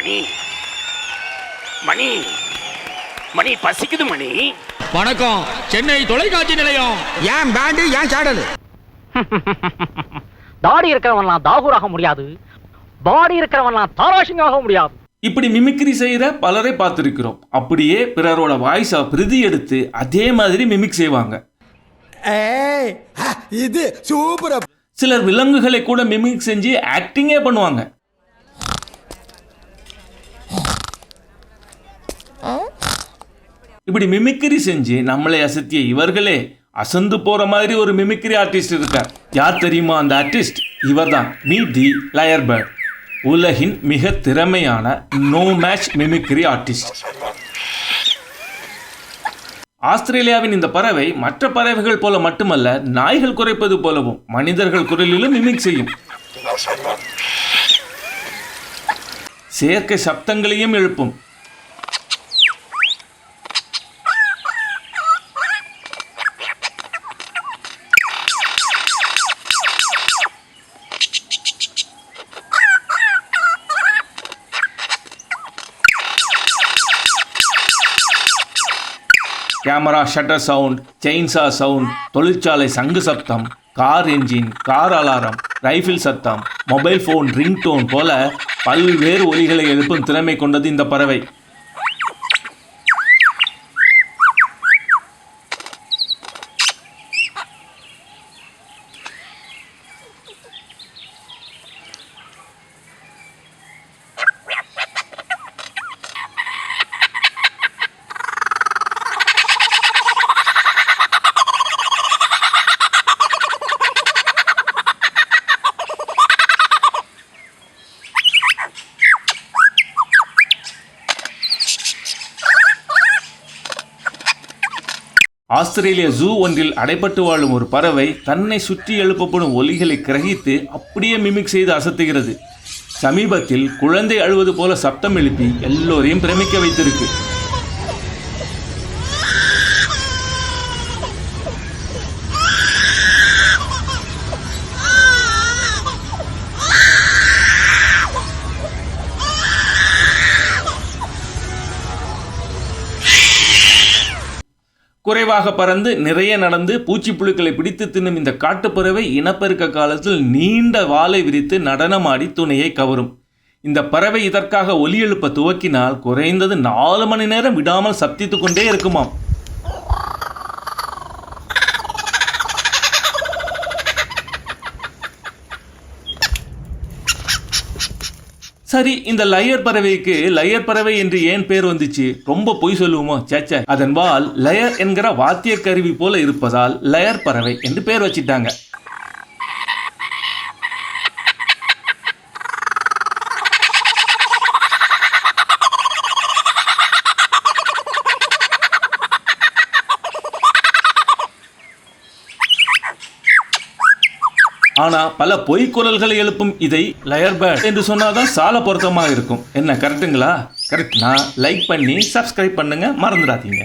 மணி. மணி. மணி பசிக்குது மணி. வணக்கம். சென்னை தொலைக்காட்சி நிலையம். ஏன் பேண்டு ஏன் சாடல்? தாடி இருக்கிறவன்லாம் தாகூராக முடியாது. பாடி இருக்கிறவன்லாம் தாராசிங்காக முடியாது. இப்படி மிமிக்ரி செய்கிற பலரை பார்த்துருக்கிறோம். அப்படியே பிறரோட வாய்ஸை பிரதி எடுத்து அதே மாதிரி மிமிக் செய்வாங்க. இது சூப்பர் சிலர் விலங்குகளை கூட மிமிக் செஞ்சு ஆக்டிங்கே பண்ணுவாங்க. இப்படி மிமிக்கிரி செஞ்சு நம்மளை அசத்திய இவர்களே அசந்து போகிற மாதிரி ஒரு மிமிக்கிரி ஆர்டிஸ்ட் இருக்கார். யார் தெரியுமா அந்த ஆர்டிஸ்ட் இவர் தான் மீ. தி லயர்பர்ட். உலகின் மிக திறமையான நோ மேட்ச் மிமிக்ரி ஆர்டிஸ்ட் ஆஸ்திரேலியாவின் இந்த பறவை மற்ற பறவைகள் போல மட்டுமல்ல நாய்கள் குறைப்பது போலவும் மனிதர்கள் குரலிலும் மிமிக் செய்யும். செயற்கை சப்தங்களையும் எழுப்பும். Camera shutter sound chainsaw sound தொழிற்சாலை சங்கு சத்தம் car engine car alarm rifle சத்தம் மொபைல் ஃபோன் ரிங்டோன் போல பல்வேறு ஒலிகளை எழுப்பும் திறமை கொண்டது இந்த பறவை. ஆஸ்திரேலிய ஜூ ஒன்றில் அடைபட்டு வாழும் ஒரு பறவை தன்னை சுற்றி எழுப்பப்படும் ஒலிகளை கிரகித்து அப்படியே மிமிக் செய்து அசத்துகிறது. சமீபத்தில் குழந்தை அழுவது போல சப்தம் எழுப்பி எல்லோரையும் பிரமிக்க வைத்திருக்கு. குறைவாக பறந்து நிறைய நடந்து பூச்சி புழுக்களை பிடித்து தின்னும் இந்த காட்டுப்பறவை இனப்பெருக்க காலத்தில் நீண்ட வாலை விரித்து நடனமாடி துணையை கவரும். இந்த பறவை இதற்காக ஒலி எழுப்ப துவக்கினால் குறைந்தது நாலு மணி நேரம் விடாமல் சப்தித்து கொண்டே இருக்குமாம். சரி இந்த லயர் பறவைக்கு லயர் பறவை என்று ஏன் பேர் வந்துச்சு? ரொம்ப பொய் சொல்லுவோமோ? சேச்சே அதன்பால் லயர் என்கிற வாத்திய கருவி போல இருப்பதால் லயர் பறவை என்று பேர் வச்சிட்டாங்க. ஆனா பல பொய் குரல்களை எழுப்பும் இதை லயர் பேட் என்று சொன்னாதான் சால பொருத்தமாக இருக்கும். என்ன கரெக்ட்டுங்களா நான் லைக் பண்ணி சப்ஸ்கிரைப் பண்ணுங்க மறந்துடாதீங்க.